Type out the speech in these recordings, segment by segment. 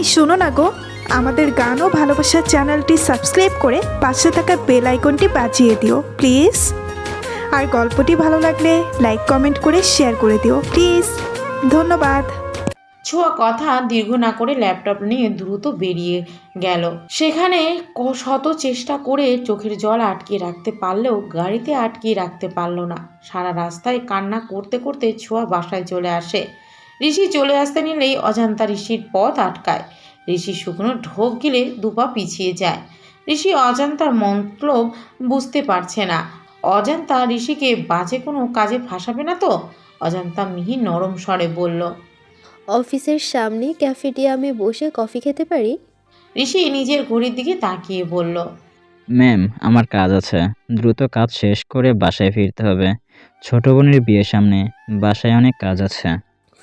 এই শোনো না গো, আমাদের গান ও ভালোবাসার চ্যানেলটি সাবস্ক্রাইব করে পাশে থাকা বেল আইকনটি বাজিয়ে দিও, প্লিজ। আর গল্পটি ভালো লাগলে লাইক, কমেন্ট করে শেয়ার করে দিও, প্লিজ। ধন্যবাদ। ছোঁয়া কথা দীর্ঘ না করে ল্যাপটপ নিয়ে দ্রুত বেরিয়ে গেল। সেখানে শত চেষ্টা করে চোখের জল আটকে রাখতে পারলেও গাড়িতে আটকে রাখতে পারল না। সারা রাস্তায় কান্না করতে করতে ছোঁয়া বাসায় চলে আসে। ঋষি চলে আসতে নিলেই অজান্তা ঋষির পথ আটকায়। ঋষি শুকনো ঢোক গিলে দুপা পিছিয়ে যায়। ঋষি অজান্তার মতলব বুঝতে পারছে না। অজান্তা ঋষিকে বাজে কোনো কাজে ফাঁসাবে না তো? অজান্তা মিহি নরম স্বরে বলল অফিসের সামনে ক্যাফেটিয়ামে বসে কফি খেতে পারি? ঋষি নিজের ঘড়ির দিকে তাকিয়ে বলল ম্যাম আমার কাজ আছে। দ্রুত কাজ শেষ করে বাসায় ফিরতে হবে। ছোট বোনের বিয়ের সামনে বাসায় অনেক কাজ আছে।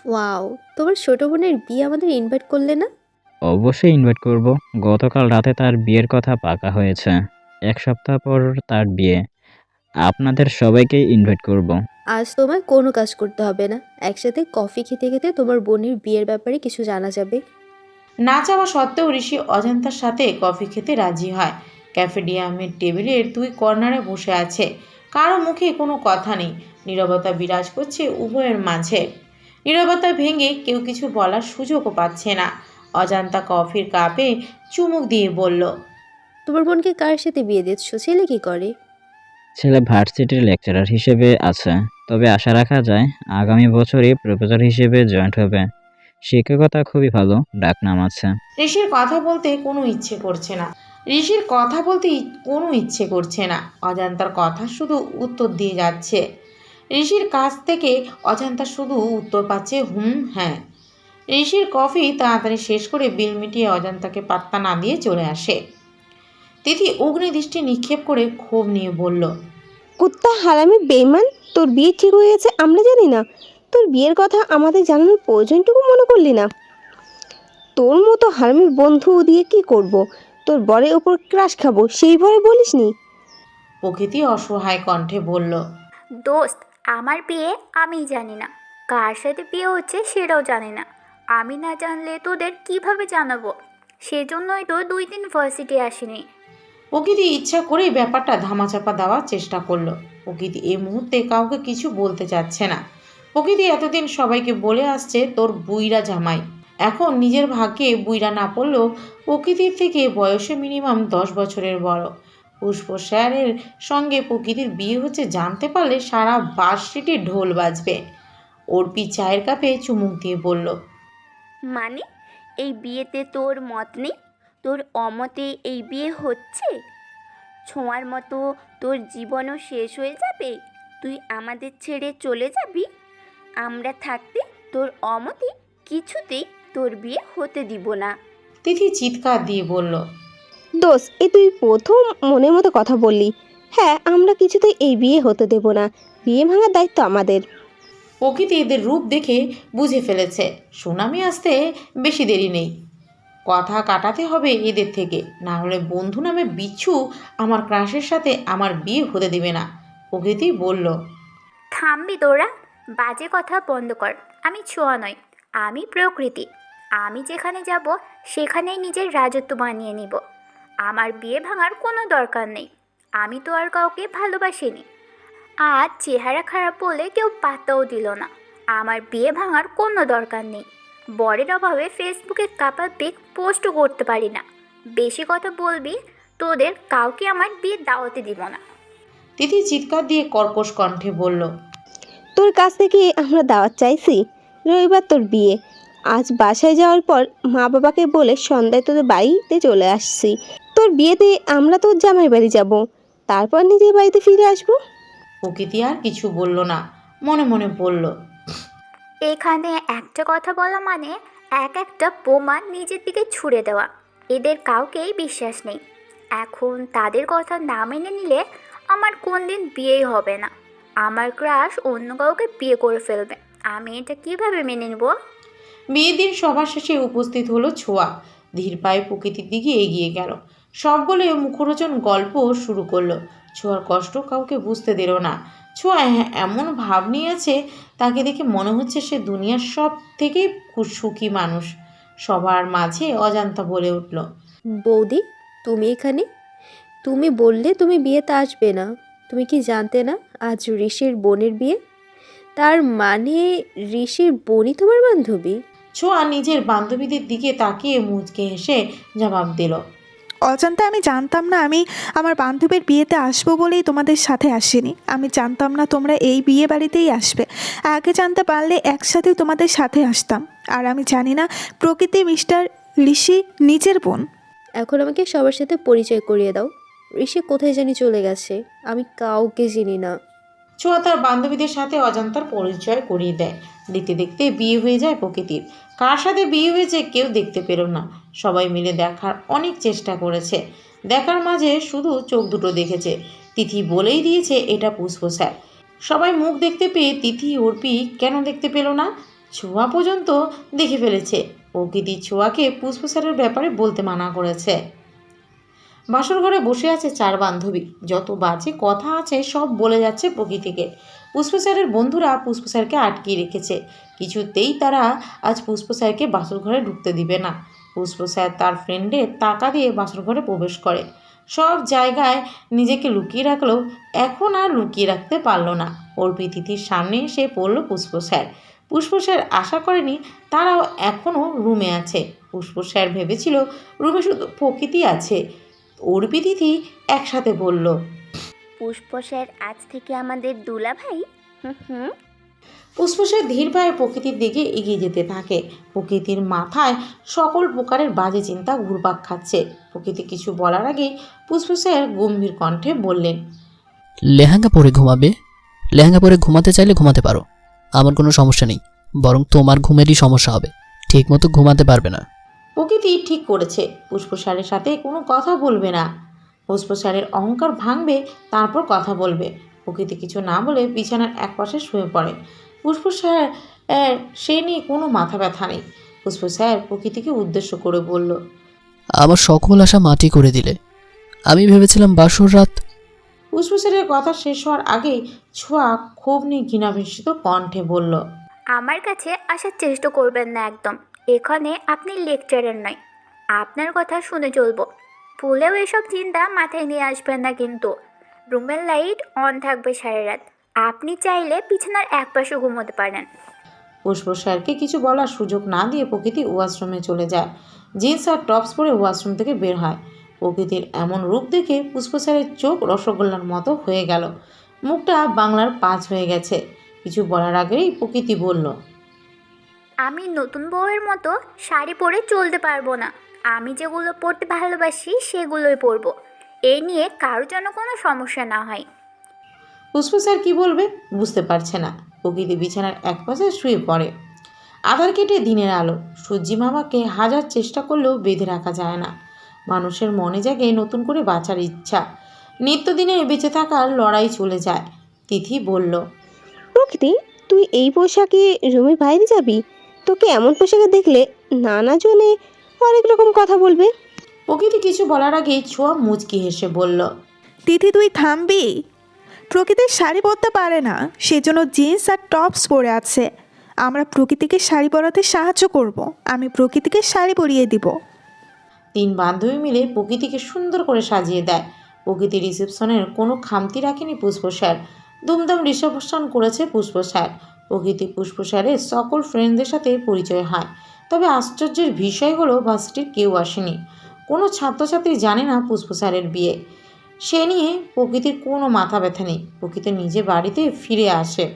ওয়াও তোমার ছোট বোনের বিয়ে আমাদের ইনভাইট করলে না? অবশ্যই ইনভাইট করব। গতকাল রাতে তার বিয়ের কথা পাকা হয়েছে। এক সপ্তাহ পর তার বিয়ে। আপনাদের সবাইকে ইনভাইট করব। আজ তোমায় কোনো কাজ করতে হবে না। একসাথে কফি খেতে খেতে তোমার বোনের বিয়ের ব্যাপারে কিছু জানা যাবে। না চাওয়া সত্ত্বেও ঋষি অজান্তার সাথে কফি খেতে রাজি হয়। ক্যাফেডিয়ামের টেবিলের দুই কর্নারে বসে আছে। কারও মুখে কোনো কথা নেই। নীরবতা বিরাজ করছে উভয়ের মাঝে। নীরবতা ভেঙে কেউ কিছু বলার সুযোগও পাচ্ছে না। অজান্তা কফির কাপে চুমুক দিয়ে বলল তোমার বোনকে কার সাথে বিয়ে দিচ্ছ? ছেলে কি করে? ছেলে ভার্সিটির লেকচারার হিসেবে আছে তবে আশা রাখা যায় আগামী বছরই প্রফেসর হিসেবে জয়েন্ট হবে। শিক্ষকতা খুবই ভালো ডাকনাম আছে। ঋষির কথা বলতে কোনো ইচ্ছে করছে না। ঋষির কথা বলতে কোনো ইচ্ছে করছে না। অজান্তার কথা শুধু উত্তর দিয়ে যাচ্ছে। ঋষির কাছ থেকে অজান্তা শুধু উত্তর পাচ্ছে হুম হ্যাঁ। ঋষির কফি তাড়াতাড়ি শেষ করে বিল মিটিয়ে অজান্তাকে পাত্তা না দিয়ে চলে আসে। তিথি অগ্নিদৃষ্টি নিক্ষেপ করে ক্ষোভ নিয়ে বলল কুত্তা হারামি বেইমান তোর বিয়ে ঠিক হয়ে গেছে আমরা জানি না। তোর বিয়ের কথা আমাদের জানানোর প্রয়োজনটুকু মনে করলি না। তোর মতো হারামির বন্ধু দিয়ে কি করব। তোর বরের ওপর ক্রাশ খাব সেই ভরে বলিসনি? প্রকৃতি অসহায় কণ্ঠে বলল দোস্ত আমার বিয়ে আমি জানি না। কার সাথে বিয়ে হচ্ছে সেটাও জানি না। আমি না জানলে তোদের কীভাবে জানাব? সেজন্যই তো দুই দিন ভার্সিটি আসেনি। প্রকৃতি ইচ্ছা করেই ব্যাপারটা ধামাচাপা দেওয়ার চেষ্টা করল। প্রকৃতি এই মুহূর্তে কাউকে কিছু বলতে চাচ্ছে না। প্রকৃতি এতদিন সবাইকে বলে আসছে, তোর বুইরা জামাই। এখন নিজের ভাগ্যে বুইরা না পড়লেও প্রকৃতির থেকে বয়সে মিনিমাম দশ বছরের বড়। পুষ্প স্যারের সঙ্গে প্রকৃতির বিয়ে হচ্ছে জানতে পারলে সারা বার্ষিটি ঢোল বাজবে। অর্পি চায়ের কাপে চুমুক দিয়ে বলল মানে? এই বিয়েতে তোর মত নেই? তোর অমতে এই বিয়ে হচ্ছে? ছোঁয়ার মতো তোর জীবনও শেষ হয়ে যাবে? তুই আমাদের ছেড়ে চলে যাবি? আমরা থাকতে তোর অমতে কিছুতেই তোর বিয়ে হতে দিব না। তিথি চিৎকার দিয়ে বলল দোষ এ তুই প্রথম মনের মতো কথা বললি। হ্যাঁ আমরা কিছুতেই এই বিয়ে হতে দেব না। বিয়ে ভাঙার দায়িত্ব আমাদের। প্রকৃতি এদের রূপ দেখে বুঝে ফেলেছে। সুনামি আসতে বেশি দেরি নেই। কথা কাটাতে হবে এদের থেকে। না হলে বন্ধু নামে বিচ্ছু আমার ক্রাশের সাথে আমার বিয়ে হতে দিবে না। প্রকৃতি বলল থামবি তোরা বাজে কথা বন্ধ কর। আমি ছোঁয়া নয় আমি প্রকৃতি। আমি যেখানে যাব সেখানেই নিজের রাজত্ব বানিয়ে নিব। আমার বিয়ে ভাঙার কোনো দরকার নেই। আমি তো আর কাউকে ভালোবাসিনি। আর চেহারা খারাপ বলে কেউ পাত্তাও দিল না। আমার বিয়ে ভাঙার কোনো দরকার নেই। বরের অভাবে ফেসবুকে কাপা পিক পোস্টও করতে পারি না। বেশি কথা বলবি তোদের কাউকে আমার বিয়ে দাওয়াতে দিব না। তিথি চিৎকার দিয়ে কর্কশ কণ্ঠে বলল তোর কাছ থেকে আমরা দাওয়াত চাইছি রবিবার তোর বিয়ে। আজ বাসায় যাওয়ার পর মা বাবাকে বলে সন্ধ্যায় তোদের বাড়িতে চলে আসছি। তোর বিয়েতে আমরা তোর জামাই বাড়ি যাব। তারপর নিজের বাড়িতে ফিরে আসব। প্রকৃতি আর কিছু বলল না মনে মনে বলল এখানে একটা কথা বলা মানে এক একটা বোমা নিজের দিকে ছুড়ে দেওয়া। এদের কাউকেই বিশ্বাস নেই। এখন তাদের কথা না মেনে নিলে আমার কোন দিন বিয়েই হবে না। আমার ক্রাশ অন্য কাউকে বিয়ে করে ফেলবে। আমি এটা কীভাবে মেনে নেব? বিয়ের দিন সবার শেষে উপস্থিত হলো ছোঁয়া। ধীর পায়ে প্রকৃতির দিকে এগিয়ে গেল। সব বলে মুখরোচন গল্প শুরু করল। ছোঁয়ার কষ্ট কাউকে বুঝতে দিল না। ছোঁয়া এমন ভাব নিয়েছে তাকে দেখে মনে হচ্ছে সে দুনিয়ার সব থেকে সুখী মানুষ। সবার মাঝে অজান্তা বলে উঠল বৌদি তুমি এখানে? তুমি বললে তুমি বিয়েতে আসবে না। তুমি কি জানতে না আজ ঋষির বোনের বিয়ে? তার মানে ঋষির বোনই তোমার বান্ধবী? ছোঁয়া নিজের বান্ধবীদের দিকে তাকিয়ে মুচকে হেসে জবাব দিল অজান্তা আমি জানতাম না আমি আমার বান্ধবীর বিয়েতে আসব বলেই তোমাদের সাথে আসিনি। আমি জানতাম না তোমরা এই বিয়ে বাড়িতেই আসবে। আগে জানতে পারলে একসাথে তোমাদের সাথে আসতাম। আর আমি জানি না প্রকৃতি মিস্টার ঋষি নিজের বোন। এখন আমাকে সবার সাথে পরিচয় করিয়ে দাও। ঋষি কোথায় জানি চলে গেছে আমি কাউকে চিনি না। ছোঁয়া তার বান্ধবীদের সাথে অজান্তার পরিচয় করিয়ে দেয়। দেখতে দেখতে বিয়ে হয়ে যায় প্রকৃতির। কার সাথে বিয়ে হয়েছে, কেউ দেখতে পেল না। সবাই মিলে দেখার অনেক চেষ্টা করেছে। দেখার মাঝে শুধু চোখ দুটো দেখেছে। তিথি বলেই দিয়েছে, এটা পুষ্প স্যার। সবাই মুখ দেখতে পেয়ে তিথি, অর্পি কেন দেখতে পেল না? ছোঁয়া পর্যন্ত দেখে ফেলেছে। প্রকৃতি ছোঁয়াকে পুষ্প স্যারের ব্যাপারে বলতে মানা করেছে। বাসর ঘরে বসে আছে চার বান্ধবী। যত বাজে কথা আছে, সব বলে যাচ্ছে প্রকৃতিকে। পুষ্প স্যারের বন্ধুরা পুষ্প স্যারকে আটকিয়ে রেখেছে। কিছুতেই তারা আজ পুষ্প স্যারকে বাসর ঘরে ঢুকতে দিবে না। পুষ্প স্যার তার ফ্রেন্ডের টাকা দিয়ে বাসর ঘরে প্রবেশ করে। সব জায়গায় নিজেকে লুকিয়ে রাখলেও এখন আর লুকিয়ে রাখতে পারল না। অর্পি তিথির সামনে এসে পড়ল পুষ্প স্যার পুষ্প স্যার আশা করেনি তারাও এখনও রুমে আছে। পুষ্প স্যার ভেবেছিল রুমে শুধু প্রকৃতি আছে। অর্পি তিথি একসাথে বলল পুষ্প স্যার আজ থেকে আমাদের দুলা ভাই হুম হুম। পুষ্পসের ধীর পায়ে প্রকৃতির দিকে এগিয়ে যেতে থাকে। প্রকৃতির মাথায় সকল প্রকারের বাজে চিন্তা ঘুরপাক খাচ্ছে। প্রকৃতি কিছু বলার আগেই পুষ্পসের গম্ভীর কণ্ঠে বললেন লেহেঙ্গা পরে ঘুমাবে? লেহেঙ্গা পরে ঘুমাতে চাইলে ঘুমাতে পারো। আমার কোনো সমস্যা নেই। বরং তোমার ঘুমেরই সমস্যা হবে। ঠিকমতো ঘুমাতে পারবে না। প্রকৃতি ঠিক করেছে। পুষ্পসারের সাথে কোনো কথা বলবে না। পুষ্পসারের অহংকার ভাঙবে তারপর কথা বলবে। প্রকৃতি কিছু না বলে বিছানার একপাশে শুয়ে পড়ে। পুষ্পসার স্যার সে নিয়ে কোনো মাথা ব্যথা নেই। পুষ্পসার প্রকৃতিকে উদ্দেশ্য করে বলল আমার সকল আশা মাটি করে দিলে। আমি ভেবেছিলাম বাসর রাত। পুষ্পসেরের কথা শেষ হওয়ার আগেই ছোঁয়া ক্ষোভ নিয়ে ঘৃণাবিষ্টিত কণ্ঠে বলল আমার কাছে আসার চেষ্টা করবেন না একদম। এখানে আপনি লেকচারার নয়। আপনার কথা শুনে চলবো। ভুলেও এসব চিন্তা মাথায় নিয়ে আসবেন না কিন্তু। রুমের লাইট অন থাকবে সারা রাত। আপনি চাইলে বিছানার এক পাশে ঘুমোতে পারেন। পুষ্প স্যারকে কিছু বলার সুযোগ না দিয়ে প্রকৃতি ওয়াশরুমে চলে যায়। জিন্স আর টপস পরে ওয়াশরুম থেকে বের হয়। প্রকৃতির এমন রূপ দেখে পুষ্প স্যারের চোখ রসগোল্লার মতো হয়ে গেল। মুখটা বাংলার পাঁচ হয়ে গেছে। কিছু বলার আগেই প্রকৃতি বলল আমি নতুন বউয়ের মতো শাড়ি পরে চলতে পারব না। আমি যেগুলো পরতে ভালোবাসি সেগুলোই পরবো এই নিয়ে কারও যেন কোনো সমস্যা না হয়। পুষ্প স্যার কী বলবে? বুঝতে পারছে না। প্রকৃতি বিছানার এক পাশে শুয়ে পড়ে। আধার কেটে দিনের আলো। সূর্যি মামাকে হাজার চেষ্টা করলেও বেঁধে রাখা যায় না। মানুষের মনে জাগে নতুন করে বাঁচার ইচ্ছা। নিত্যদিনে বেঁচে থাকার লড়াই চলে যায়। তিথি বলল প্রকৃতি তুই এই পোশাকে রুমের বাইরে যাবি? তোকে এমন পোশাকে দেখলে নানা জনে অনেক রকম কথা বলবে। প্রকৃতি কিছু বলার আগেই ছোঁয়া মুচকি হেসে বলল তিথি তুই থামবি? প্রকৃতির শাড়ি পরতে পারে না সেজন্য জিন্স আর টপস পরে আছে। আমরা প্রকৃতিকে শাড়ি পরাতে সাহায্য করব। আমি প্রকৃতিকে শাড়ি পরিয়ে দিব। তিন বান্ধবী মিলে প্রকৃতিকে সুন্দর করে সাজিয়ে দেয়। প্রকৃতি রিসেপশনের কোনো খামতি রাখেনি পুষ্প স্যার দুমদাম রিসেপশন করেছে পুষ্প স্যার প্রকৃতি পুষ্প স্যারের সকল ফ্রেন্ডদের সাথে পরিচয় হয়। তবে আশ্চর্যের বিষয় হলো ভার্সিটির কেউ আসেনি। কোনো ছাত্রছাত্রী জানে না পুষ্প স্যারের বিয়ে। সে নিয়ে প্রকৃতির কোনো মাথা ব্যথা নেই। প্রকৃতি নিজে বাড়িতে ফিরে আসে।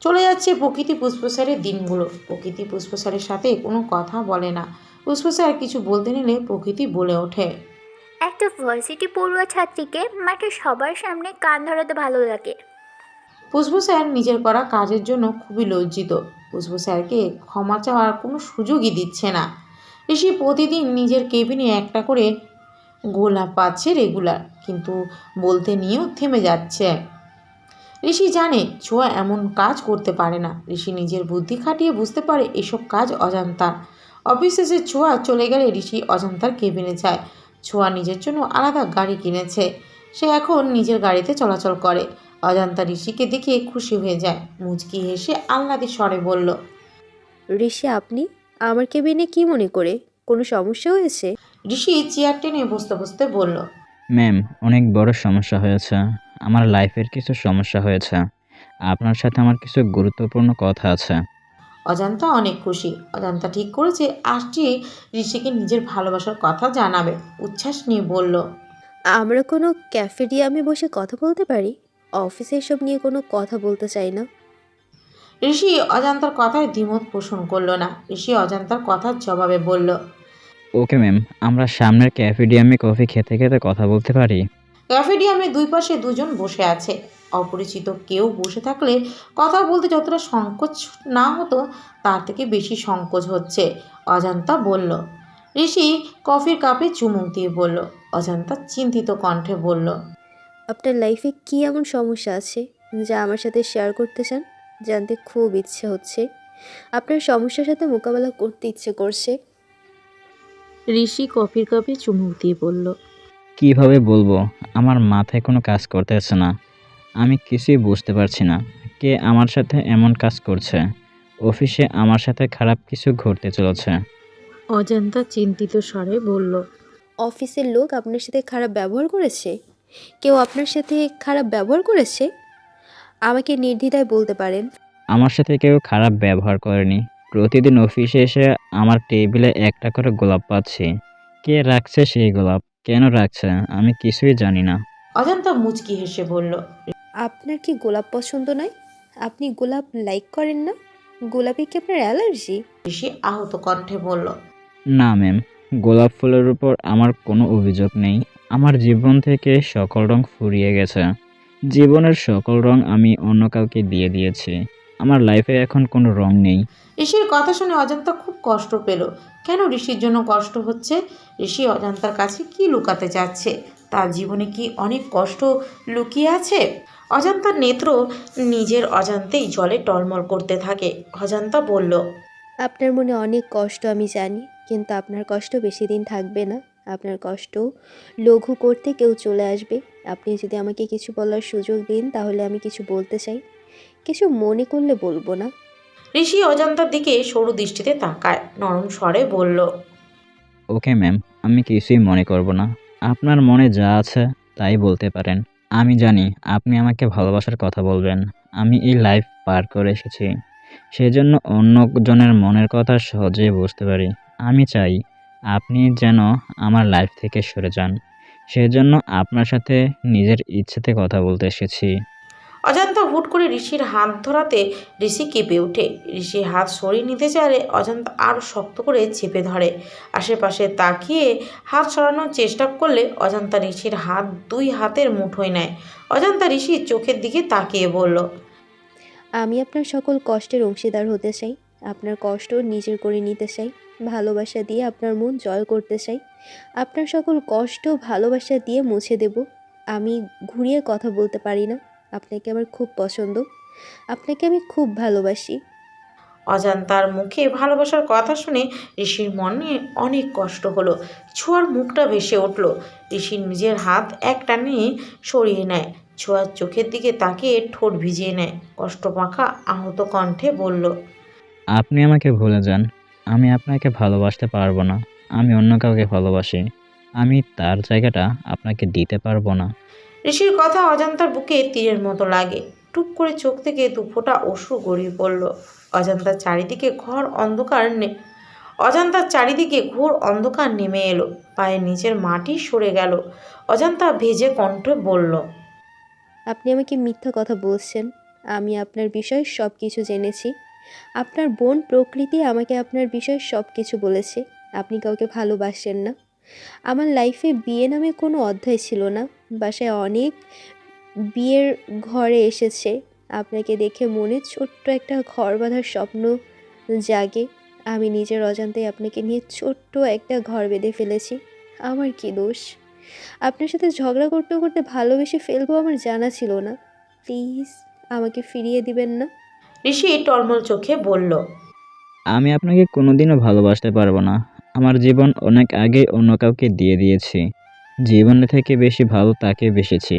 চলে যাচ্ছে প্রকৃতি পুষ্প স্যারের দিনগুলো। প্রকৃতি পুষ্প স্যারের সাথে কোনো কথা বলে না। পুষ্প স্যার কিছু বলতে নিলে প্রকৃতি বলে ওঠে। একটা ভার্সিটি পড়ুয়া ছাত্রীকে মাঠে সবার সামনে কান ধরাতে ভালো লাগে। পুষ্প স্যার নিজের করা কাজের জন্য খুবই লজ্জিত। পুষ্প স্যারকে, ক্ষমা চাওয়ার কোনো সুযোগই দিচ্ছে না। ঋষি প্রতিদিন নিজের কেবিনে একটা করে গোলাপ পাচ্ছে রেগুলার, কিন্তু বলতে নিয়েও থেমে যাচ্ছে। ঋষি জানে ছোঁয়া এমন কাজ করতে পারে না। ঋষি নিজের বুদ্ধি খাটিয়ে বুঝতে পারে এসব কাজ অজান্তার অফিস শেষে ছোঁয়া চলে গেলে ঋষি অজান্তার কেবিনে যায়। ছোঁয়া নিজের জন্য আলাদা গাড়ি কিনেছে। সে এখন নিজের গাড়িতে চলাচল করে। অজান্তা ঋষিকে দেখে খুশি হয়ে যায়। মুচকি হেসে আহ্লাদি স্বরে বলল ঋষি আপনি? আমার কেবিনে কি মনে করে? কোনো সমস্যা হয়েছে? ঋষি চেয়ার টেনে বসতে বসতে বলল ম্যাম অনেক বড় সমস্যা হয়েছে। আমার লাইফের কিছু সমস্যা হয়েছে। আপনার সাথে আমার কিছু গুরুত্বপূর্ণ কথা আছে। অজান্তা অনেক খুশি। অজান্তা ঠিক করেছে আজটি ঋষিকে নিজের ভালোবাসার কথা জানাবে। উচ্ছ্বাস নিয়ে বলল আমরা কোনো ক্যাফেরিয়ামে বসে কথা বলতে পারি? অফিসে এসব নিয়ে কোনো কথা বলতে চাই না। ঋষি অজান্তার কথায় দ্বিমত পোষণ করল না। ঋষি অজান্তার কথার জবাবে বলল ওকে ম্যাম আমরা সামনের ক্যাফেডিয়ামে কফি খেতে খেতে কথা বলতে পারি? ক্যাফেডিয়ামে দুই পাশে দুজন বসে আছে। অপরিচিত কেউ বসে থাকলে কথা বলতে যতটা সংকোচ না হতো তার থেকে বেশি সংকোচ হচ্ছে অজান্তা বলল। ঋষি কফির কাপে চুমুক দিয়ে বলল অজান্তা চিন্তিত কণ্ঠে বলল আপনার লাইফে কি এমন সমস্যা আছে যা আমার সাথে শেয়ার করতে চান? জানতে খুব ইচ্ছে হচ্ছে। আপনার সমস্যার সাথে মোকাবেলা করতে ইচ্ছে করছে। ঋষি কফির কাপে চুমুক দিয়ে বলল কীভাবে বলব? আমার মাথায় কোনো কাজ করতে করতেছে না। আমি কিছুই বুঝতে পারছি না কে আমার সাথে এমন কাজ করছে। অফিসে আমার সাথে খারাপ কিছু ঘটতে চলেছে। অজান্তা চিন্তিত স্বরে বলল অফিসের লোক আপনার সাথে খারাপ ব্যবহার করেছে? কেউ আপনার সাথে খারাপ ব্যবহার করেছে? আমাকে নির্দ্বিধায় বলতে পারেন। আমার সাথে কেউ খারাপ ব্যবহার করেনি। প্রতিদিন অফিসে এসে আমার টেবিলে একটা করে গোলাপ পাচ্ছি। কে রাখছে সেই গোলাপ? কেন রাখছে? আমি কিছুই জানি না। অজান্তা মুচকি হেসে বলল আপনার কি গোলাপ পছন্দ নয়? আপনি গোলাপ লাইক করেন না? গোলাপে কি আপনার অ্যালার্জি? ঋষি আহত কণ্ঠে বলল না ম্যাম গোলাপ ফুলের উপর আমার কোনো অভিযোগ নেই। আমার জীবন থেকে সকল রং ফুরিয়ে গেছে। জীবনের সকল রং আমি অন্য কাউকে দিয়ে দিয়েছি। আমার লাইফে এখন কোনো রং নেই। ঋষির কথা শুনে অজান্তা খুব কষ্ট পেল। কেন ঋষির জন্য কষ্ট হচ্ছে? ঋষি অজান্তার কাছে কি লুকাতে চাচ্ছে? তার জীবনে কি অনেক কষ্ট লুকিয়ে আছে? অজান্তার নেত্র নিজের অজান্তেই জলে টলমল করতে থাকে। অজান্তা বলল আপনার মনে অনেক কষ্ট আমি জানি কিন্তু আপনার কষ্ট বেশি দিন থাকবে না। আপনার কষ্ট। লঘু করতে কেউ চলে আসবে। আপনি যদি আমাকে কিছু বলার সুযোগ দিন তাহলে আমি কিছু বলতে চাই। কিছু মনে করলে বলব না। ঋষি অজান্তার দিকে সরু দৃষ্টিতে তাকায় নরম স্বরে বলল ওকে ম্যাম আমি কিছুই মনে করব না। আপনার মনে যা আছে তাই বলতে পারেন। আমি জানি আপনি আমাকে ভালোবাসার কথা বলবেন। আমি এই লাইফ পার করে এসেছি। সেজন্য অন্যজনের মনের কথা সহজেই বুঝতে পারি। আমি চাই আপনি যেন আমার লাইফ থেকে সরে যান। সেজন্য আপনার সাথে নিজের ইচ্ছেতে কথা বলতে এসেছি। অজান্তা হুট করে ঋষির হাত ধরাতে ঋষি কেঁপে ওঠে। ঋষি হাত সরিয়ে নিতে চাইলে অজান্তা আরও শক্ত করে চেপে ধরে। আশেপাশে তাকিয়ে হাত সরানোর চেষ্টা করলে অজান্তা ঋষির হাত দুই হাতের মুঠোয় নেয়। অজান্তা ঋষির চোখের দিকে তাকিয়ে বলল আমি আপনার সকল কষ্টের অংশীদার হতে চাই। আপনার কষ্ট নিজের করে নিতে চাই, ভালোবাসা দিয়ে আপনার মন জয় করতে চাই। আপনার সকল কষ্ট, ভালোবাসা দিয়ে মুছে দেব। আমি ঘুরিয়ে কথা বলতে পারি না। আপনাকে আমার খুব পছন্দ। আপনাকে আমি খুব ভালোবাসি। অজান্তার মুখে ভালোবাসার কথা শুনে ঋষির মনে অনেক কষ্ট হলো। ছোঁয়ার মুখটা ভেসে উঠল। ঋষির নিজের হাত এক টানে সরিয়ে নেয়। ছোঁয়ার চোখের দিকে তাকিয়ে ঠোঁট ভিজিয়ে নেয়। কষ্ট পাখা আহত কণ্ঠে বলল আপনি আমাকে ভুলে যান। আমি আপনাকে ভালোবাসতে পারব না। আমি অন্য কাউকে ভালোবাসি। আমি তার জায়গাটা আপনাকে দিতে পারব না। ঋষির কথা অজান্তার বুকে তীরের মতো লাগে। টুপ করে চোখ থেকে দুফোঁটা অশ্রু গড়িয়ে পড়ল। অজান্তার চারিদিকে ঘর অন্ধকার নে- অজান্তার চারিদিকে ঘোর অন্ধকার নেমে এলো। পায়ের নিচের মাটি সরে গেল। অজান্তা ভেজে কণ্ঠে বলল আপনি আমাকে মিথ্যা কথা বলছেন। আমি আপনার বিষয়ে সব কিছু জেনেছি। আপনার বোন প্রকৃতি আমাকে আপনার বিষয়ে সব কিছু বলেছে। আপনি কাউকে ভালোবাসেন না। আমার লাইফে বিয়ে নামে কোনো অধ্যায় ছিল না। বাসায় অনেক বিয়ের ঘরে এসেছে। আপনাকে দেখে মনে ছোট্ট একটা ঘর বাঁধার স্বপ্ন জাগে। আমি নিজের অজান্তেই আপনাকে নিয়ে ছোট্ট একটা ঘর বেঁধে ফেলেছি। আমার কি দোষ? আপনার সাথে ঝগড়া করতে করতে ভালোবেসে ফেলব আমার জানা ছিল না। প্লিজ আমাকে ফিরিয়ে দিবেন না। ঋষি টলমল চোখে বলল আমি আপনাকে কোনোদিনও ভালোবাসতে পারব না। আমার জীবন অনেক আগে অন্য কাউকে দিয়ে দিয়েছি। জীবনে থেকে বেশি ভালো তাকে বেসেছি।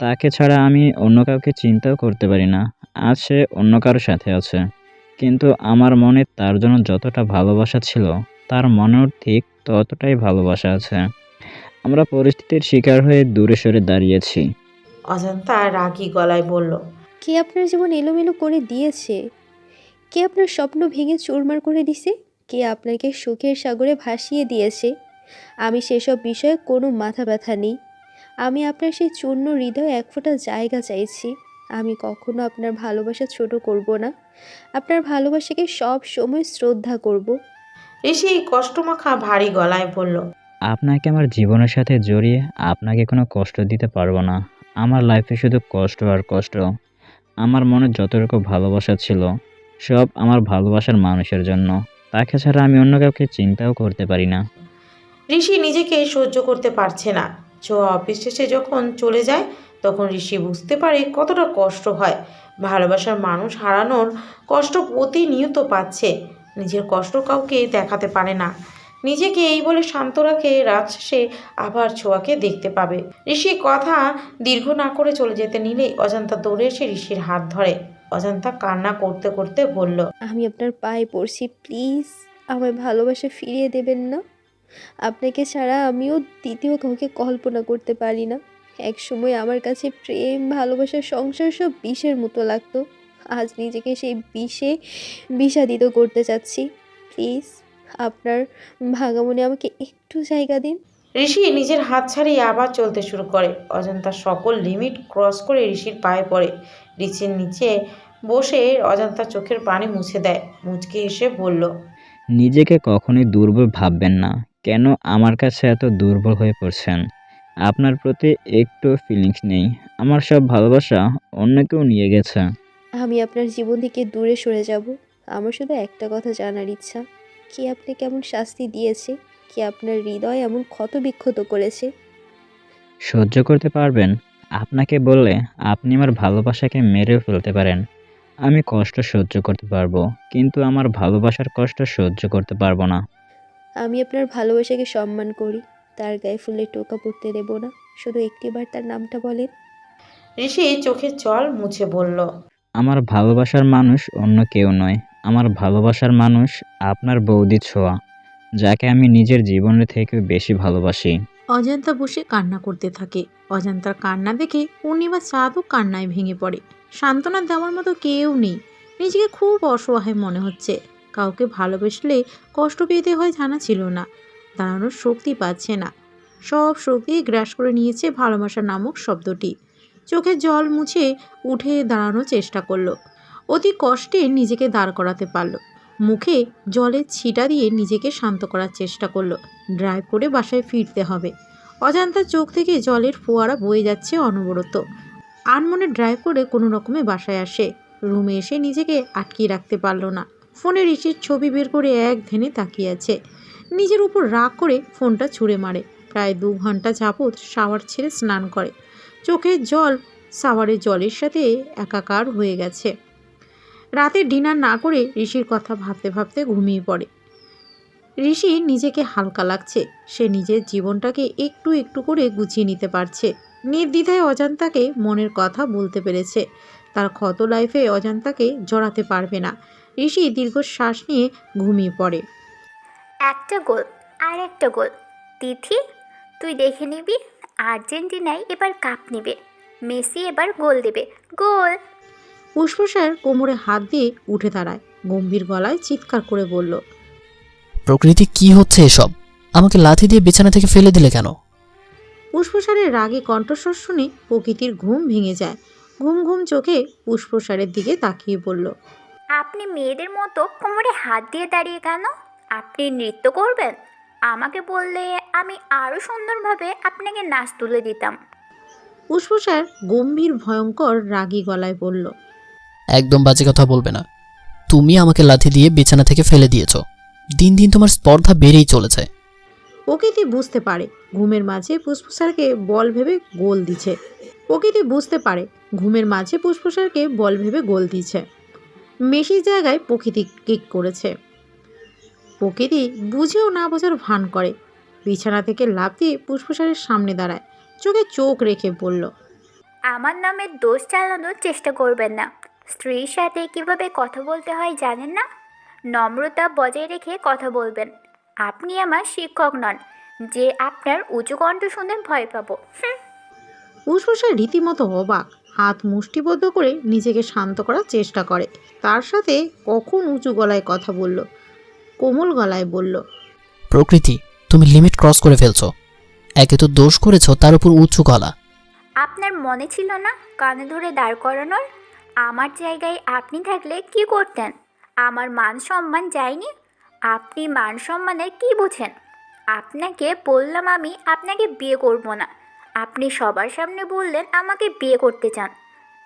তাকে ছাড়া আমি অন্য কাউকে চিন্তাও করতে পারি না। আজ সে অন্য কারোর সাথে আছে। কিন্তু আমার মনে তার জন্য যতটা ভালোবাসা ছিল তার মনেও ঠিক ততটাই ভালোবাসা আছে। আমরা পরিস্থিতির শিকার হয়ে দূরে সরে দাঁড়িয়েছি। অজান্তা রাগী গলায় বলল কে আপনার জীবন এলোমেলো করে দিয়েছে? কে আপনার স্বপ্ন ভেঙে চুরমার করে দিছে? কে আপনাকে সুখের সাগরে ভাসিয়ে দিয়েছে? আমি সেসব বিষয়ে কোনো মাথা ব্যথা নেই। আমি আপনার সেই চূর্ণ হৃদয়ে এক ফোঁটা জায়গা চাইছি। আমি কখনো আপনার ভালোবাসা ছোট করব না। আপনার ভালোবাসাকে সব সময় শ্রদ্ধা করব। ঋষি কষ্টমাখা ভারী গলায় বলল আপনাকে আমার জীবনের সাথে জড়িয়ে আপনাকে কোনো কষ্ট দিতে পারব না। আমার লাইফে শুধু কষ্ট আর কষ্ট। আমার মনে যতটুকু ভালোবাসা ছিল, সব আমার ভালোবাসার মানুষের জন্য। তাকে ছাড়া আমি অন্য কাউকে চিন্তাও করতে পারি না। ঋষি নিজেকে সহ্য করতে পারছে না। ছোঁয়া অফিস শেষে যখন চলে যায়, তখন ঋষি বুঝতে পারে কতটা কষ্ট হয়। ভালোবাসার মানুষ হারানোর কষ্ট প্রতিনিয়ত পাচ্ছে। নিজের কষ্ট কাউকে দেখাতে পারে না। নিজেকে এই বলে শান্ত রাখে রাত শেষে আবার ছোঁয়াকে দেখতে পাবে। ঋষি কথা দীর্ঘ না করে চলে যেতে নিলেই অজান্তা দৌড়ে এসে ঋষির হাত ধরে। অজান্তা কান্না করতে করতে বলল, আমি আপনার পায়ে পড়ছি, প্লিজ আমায় ভালোবাসা ফিরিয়ে দেবেন না। আপনাকে ছাড়া আমিও দ্বিতীয় কাউকে কল্পনা করতে পারি না। এক সময় আমার কাছে প্রেম, ভালোবাসা, সংসার সব বিষের মতো লাগতো। আজ নিজেকে সেই বিষে বিষাদিত করতে চাচ্ছি, প্লিজ। আপনার ভাঙা মনে আমাকে একটু জায়গা দিন। ঋষি নিজের হাত ছাড়িয়ে আবার চলতে শুরু করে। অজান্তা সকল লিমিট ক্রস করে ঋষির পায়ে পড়ে। ঋষির নিচে বসে অজন্তা চোখের পানি মুছে দেয়। মুচকে এসে বলল নিজেকে কখনোই দুর্বল ভাববেন না। কেন আমার কাছে এত দুর্বল হয়ে পড়ছেন? আপনার প্রতি একটু ফিলিংস নেই। আমার সব ভালোবাসা অন্য কেউ নিয়ে গেছে। আমি আপনার জীবন থেকে দূরে সরে যাব। আমার শুধু একটা কথা জানার ইচ্ছা। কে আপনি কেমন শাস্তি দিয়েছে? কে আপনার হৃদয় এমন ক্ষত বিক্ষত করেছে? সহ্য করতে পারবেন। আপনাকে বললে আপনি আমার ভালোবাসাকে মেরেও ফেলতে পারেন। আমি কষ্ট সহ্য করতে পারব কিন্তু আমার ভালোবাসার কষ্ট সহ্য করতে পারব না। আমি আপনার ভালোবাসাকে সম্মান করি তার গায়ে ফুলে টোকা পড়তে দেব না। শুধু একটিবার তার নামটা বলেন। ঋষি চোখের জল মুছে বলল আমার ভালোবাসার মানুষ অন্য কেউ নয় আমার ভালোবাসার মানুষ আপনার বৌদি ছোঁয়া, যাকে আমি নিজের জীবনের থেকে বেশি ভালোবাসি। অজন্তা বসে কান্না করতে থাকে। অজন্তার কান্না দেখে পূর্ণিমা চাঁদও কান্নায় ভেঙে পড়ে। সান্ত্বনা দেওয়ার মতো কেউ নেই। নিজেকে খুব অসহায় মনে হচ্ছে। কাউকে ভালোবাসলে কষ্ট পেতে হয় জানা ছিল না। দাঁড়ানোর শক্তি পাচ্ছে না। সব শক্তি গ্রাস করে নিয়েছে ভালোবাসা নামক শব্দটি। চোখে জল মুছে উঠে দাঁড়ানোর চেষ্টা করল। অতি কষ্টে নিজেকে দাঁড় করাতে পারল। মুখে জলের ছিটা দিয়ে নিজেকে শান্ত করার চেষ্টা করল। ড্রাইভ করে বাসায় ফিরতে হবে। অজান্তা চোখ থেকে জলের ফোয়ারা বয়ে যাচ্ছে অনবরত। আনমনে ড্রাইভ করে কোনো রকমে বাসায় আসে। রুমে এসে নিজেকে আটকিয়ে রাখতে পারল না। ফোনে ঋষির ছবি বের করে এক ধ্যানে তাকিয়ে আছে। নিজের উপর রাগ করে ফোনটা ছুঁড়ে মারে। প্রায় দু ঘণ্টা যাবৎ শাওয়ার ছেড়ে স্নান করে। চোখের জল শাওয়ারের জলের সাথে একাকার হয়ে গেছে। রাতে ডিনার না করে ঋষির কথা ভাবতে ভাবতে ঘুমিয়ে পড়ে। ঋষি নিজেকে হালকা লাগছে। সে নিজের জীবনটাকে একটু একটু করে গুছিয়ে নিতে পারছে। নির্দ্বিধায় অজান্তাকে মনের কথা বলতে পেরেছে। তার ক্ষত লাইফে অজান্তাকে জড়াতে পারবে না। ঋষি দীর্ঘশ্বাস নিয়ে ঘুমিয়ে পড়ে। একটা গোল, আর একটা গোল। তিথি, তুই দেখে নিবি। আর্জেন্টিনায় এবার কাপ নেবে। মেসি এবার গোল দেবে। গোল! পুষ্পসার কোমরে হাত দিয়ে উঠে দাঁড়ায়। গম্ভীর গলায় চিৎকার করে বলল প্রকৃতি কি হচ্ছে এসব? আমাকে লাথি দিয়ে বিছানা থেকে ফেলে দিলে কেন? পুষ্পসারের রাগে কণ্ঠস্বর শুনে প্রকৃতির ঘুম ভেঙে যায়। ঘুম ঘুম চোখে পুষ্পসারের দিকে তাকিয়ে বলল আপনি মেয়েদের মতো কোমরে হাত দিয়ে দাঁড়িয়ে কেন? আপনি নৃত্য করবেন? আমাকে বললে আমি আরও সুন্দরভাবে আপনাকে নাচ তুলে দিতাম। পুষ্পসার গম্ভীর ভয়ঙ্কর রাগী গলায় বলল একদম বাজে কথা বলবে না। তুমি আমাকে লাথি দিয়ে বিছানা থেকে ফেলে দিয়েছ। দিন দিন তোমার স্পর্ধা বেড়েই চলেছে। প্রকৃতি বুঝতে পারে ঘুমের মাঝে পুষ্পসারকে বল ভেবে গোল দিছে প্রকৃতি বুঝতে পারে ঘুমের মাঝে পুষ্পসারকে বল ভেবে গোল দিচ্ছে। মেসির জায়গায় প্রকৃতি কিক করেছে। প্রকৃতি বুঝেও না বোঝার ভান করে। বিছানা থেকে লাফ দিয়ে পুষ্পসারের সামনে দাঁড়ায়। চোখে চোখ রেখে বলল আমার নামে দোষ চালানোর চেষ্টা করবেন না। স্ত্রীর সাথে কীভাবে কথা বলতে হয় জানেন না? নম্রতা বজায় রেখে কথা বলবেন। আপনি আমার শিক্ষক নন যে আপনার উঁচু কণ্ঠ শুনে ভয় পাবো। হুম। উসুসা রীতিমতো অবাক হাত মুষ্টিবদ্ধ করে নিজেকে শান্ত করার চেষ্টা করে। তার সাথে কখন উঁচু গলায় কথা বলল কোমল গলায় বলল প্রকৃতি তুমি লিমিট ক্রস করে ফেলছো। একে তো দোষ করেছ তার উপর উঁচু গলা। আপনার মনে ছিল না কানে ধরে দাঁড় করানোর? আমার জায়গায় আপনি থাকলে কি করতেন? আমার মান সম্মান যায়নি? আপনি মান সম্মানের কি বুঝেন? আপনাকে বললাম আমি আপনাকে বিয়ে করব না। আপনি সবার সামনে বললেন আমাকে বিয়ে করতে চান।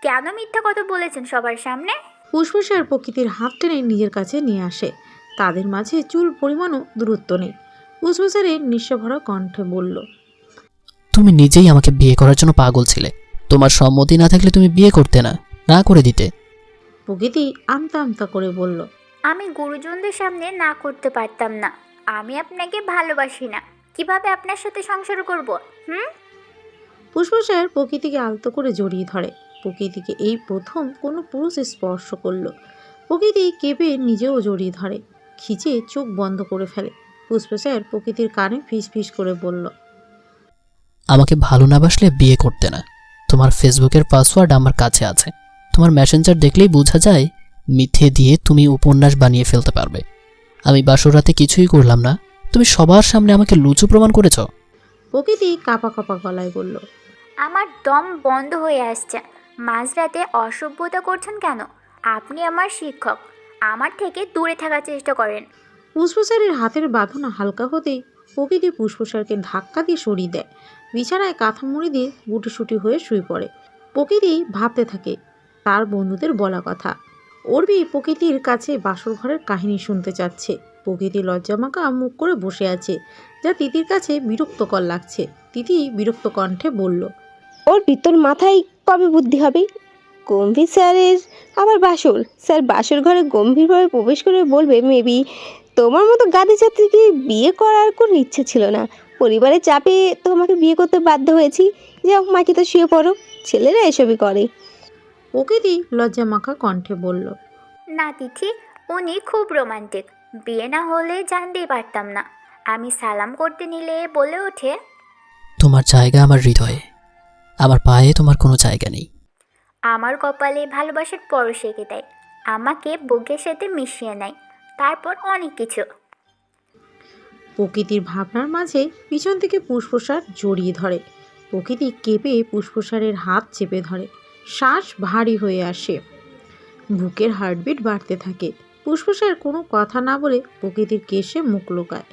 কেন মিথ্যা কথা বলেছেন সবার সামনে? ফুসফুসের প্রকৃতির হাত টেনে নিজের কাছে নিয়ে আসে। তাদের মাঝে চুল পরিমাণও দূরত্ব নেই। ফুসফুসারের নিঃস্বভরা কণ্ঠে বলল তুমি নিজেই আমাকে বিয়ে করার জন্য পাগল ছিলে। তোমার সম্মতি না থাকলে তুমি বিয়ে করতে না। না করে দিতে। প্রকৃতি আমতা আমতা করে বলল আমি গুরুজনদের সামনে না করতে পারতাম না। আমি আপনাকে ভালোবাসি না। কীভাবে আপনার সাথে সংসার করব হুম? পুষ্পসার প্রকৃতিকে আলতো করে জড়িয়ে ধরে। প্রকৃতিকে এই প্রথম কোনো পুরুষ স্পর্শ করল। প্রকৃতি কেঁপে নিজেও জড়িয়ে ধরে। খিচে চোখ বন্ধ করে ফেলে। পুষ্পসার প্রকৃতির কানে ফিস ফিস করে বলল আমাকে ভালো না বাসলে বিয়ে করতে না। তোমার ফেসবুকের পাসওয়ার্ড আমার কাছে আছে। তোমার মেসেঞ্জার দেখলেই বোঝা যায় মিথ্যে দিয়ে তুমি উপন্যাস বানিয়ে ফেলতে পারবে। আমি বাসরাতে কিছুই করলাম না। তুমি সবার সামনে আমাকে লুচু প্রমাণ করেছ। প্রকৃতি কাপা কাপা গলায় বলল আমার দম বন্ধ হয়ে আসছে। মাঝরাতে অসভ্যতা করছেন কেন? আপনি আমার শিক্ষক। আমার থেকে দূরে থাকার চেষ্টা করেন। পুষ্পসারের হাতের বাঁধনা হালকা হতেই প্রকৃতি পুষ্পসারকে ধাক্কা দিয়ে সরিয়ে দেয়। বিছানায় কাঁথা মুড়ি দিয়ে গুটিসুটি হয়ে শুয়ে পড়ে। প্রকৃতি ভাবতে থাকে তার বন্ধুদের বলা কথা। অর্বি প্রকৃতির কাছে বাসর ঘরের কাহিনী শুনতে চাচ্ছে। প্রকৃতি লজ্জামাকা মুখ করে বসে আছে, যা তিতির কাছে বিরক্তকর লাগছে। তিতি বিরক্ত কণ্ঠে বলল, ওর ভিতর মাথায় কবে বুদ্ধি হবে? গম্ভীর স্যারের আবার বাসর। স্যার বাসর ঘরে গম্ভীরভাবে প্রবেশ করে বলবে, মেবি তোমার মতো গাদি ছাত্রীকে বিয়ে করার কোনো ইচ্ছে ছিল না। পরিবারের চাপে তোমাকে বিয়ে করতে বাধ্য হয়েছি। যাও, মাকে তো শুয়ে পড়ো। ছেলেরা এসবই করে। প্রকৃতি লজ্জামাখা কণ্ঠে বলল না তিথি উনি খুব রোমান্টিক। বিয়ে না হলে জানতেই পারতাম না। আমি সালাম করতে নিলে বলে ওঠে তোমার জায়গা আমার হৃদয়ে। আমার পায়ে তোমার কোনো জায়গা নেই। আমার কপালে ভালোবাসার পরশ এঁকে দেয়। আমাকে বুকের সাথে মিশিয়ে নেয়। তারপর অনেক কিছু। প্রকৃতির ভাবনার মাঝে পিছন থেকে পুষ্পসার জড়িয়ে ধরে। প্রকৃতি কেঁপে পুষ্পসারের হাত চেপে ধরে। শ্বাস ভারী হয়ে আসে। বুকের হার্টবিট বাড়তে থাকে। পুষ্পসার কোনো কথা না বলে প্রকৃতির কেশে মুখ লুকায়।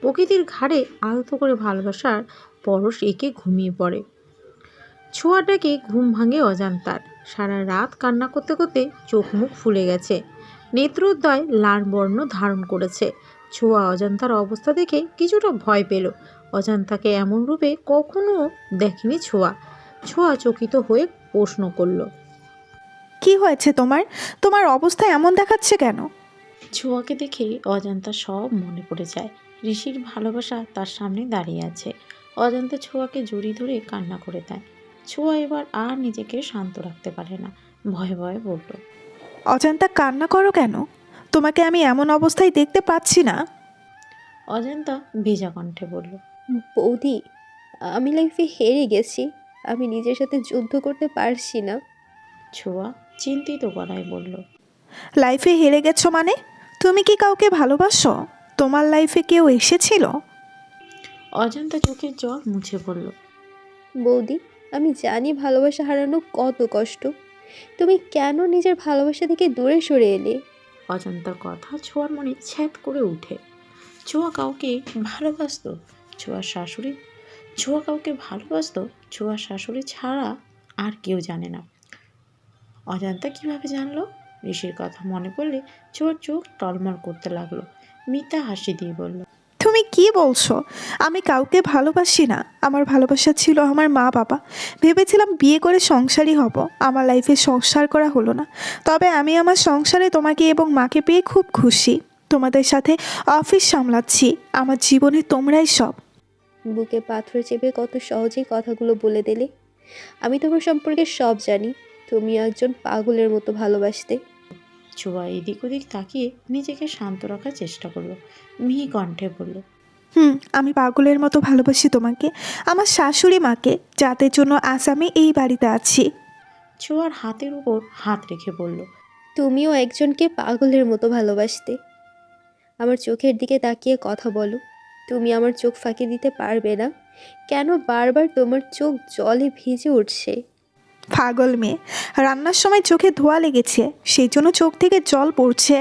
প্রকৃতির ঘাড়ে আলতো করে ভালোবাসার পরশ এঁকে ঘুমিয়ে পড়ে। ছোঁয়াটাকে ঘুম ভাঙে অজান্তার। সারা রাত কান্না করতে করতে চোখ মুখ ফুলে গেছে। নেত্রোদ্বয় লাল বর্ণ ধারণ করেছে। ছোঁয়া অজান্তার অবস্থা দেখে কিছুটা ভয় পেল। অজান্তাকে এমন রূপে কখনো দেখেনি ছোঁয়া। ছোঁয়া চকিত হয়ে প্রশ্ন করল। কি হয়েছে তোমার? তোমার অবস্থা এমন দেখাচ্ছে কেন? ছোঁয়াকে দেখে অজান্তা সব মনে পড়ে যায়। ঋষির ভালোবাসা তার সামনে দাঁড়িয়ে আছে। অজান্তা ছোঁয়াকে জড়িয়ে ধরে কান্না করে দেয়। ছোঁয়া এবার আর নিজেকে শান্ত রাখতে পারে না। ভয়ে ভয়ে বলল অজান্তা কান্না করো কেন? তোমাকে আমি এমন অবস্থায় দেখতে পাচ্ছি না। অজান্তা ভেজা কণ্ঠে বলল বৌদি আমি লাইফে হেরে গেছি। আমি নিজের সাথে যুদ্ধ করতে পারছি না। ছোঁয়া চিন্তিত গলায় বলল লাইফে হেরে গেছো মানে? তুমি কি কাউকে ভালোবাসো? তোমার লাইফে কেউ এসেছিল? অজন্তা চোখের জল মুছে পড়ল বৌদি আমি জানি ভালোবাসা হারানো কত কষ্ট। তুমি কেন নিজের ভালোবাসা থেকে দূরে সরে এলে? অজন্তার কথা ছোঁয়ার মনে ছ্যাদ করে উঠে ছোঁয়া কাউকে ভালোবাসতো। ছোঁয়ার শাশুড়ি ছোঁয়া কাউকে ভালোবাসতো ছোঁয়ার শাশুড়ি ছাড়া আর কেউ জানে না। অজান্তা কীভাবে জানলো? ঋষির কথা মনে পড়লে ছোঁয়ার চোখ টলমল করতে লাগল। মিতা হাসি দিয়ে বলল, তুমি কি বলছো? আমি কাউকে ভালোবাসি না। আমার ভালোবাসা ছিল আমার মা বাবা। ভেবেছিলাম বিয়ে করে সংসারই হব। আমার লাইফে সংসার করা হলো না। তবে আমি আমার সংসারে তোমাকে এবং মাকে পেয়ে খুব খুশি। তোমাদের সাথে অফিস সামলাচ্ছি। আমার জীবনে তোমরাই সব। বুকে পাথর চেপে কত সহজেই কথাগুলো বলে দিলে। আমি তোমার সম্পর্কে সব জানি। তুমি একজন পাগলের মতো ভালোবাসতে। ছোঁয়া এদিক ওদিক তাকিয়ে নিজেকে শান্ত রাখার চেষ্টা করল। মিহি কণ্ঠে বলল হুম আমি পাগলের মতো ভালোবাসি তোমাকে। আমার শাশুড়ি মাকে যাদের জন্য আজ আমি এই বাড়িতে আছি। ছোঁয়ার হাতের উপর হাত রেখে বলল তুমিও একজনকে পাগলের মতো ভালোবাসতে। আমার চোখের দিকে তাকিয়ে কথা বলো। তুমি আমার চোখ ফাঁকি দিতে পারবে না। কেন বারবার তোমার চোখ জলে ভিজে উঠছে? পাগল মেয়ে, রান্নার সময় চোখে ধোয়া লেগেছে, সেই জন্য চোখ থেকে জল পড়ছে।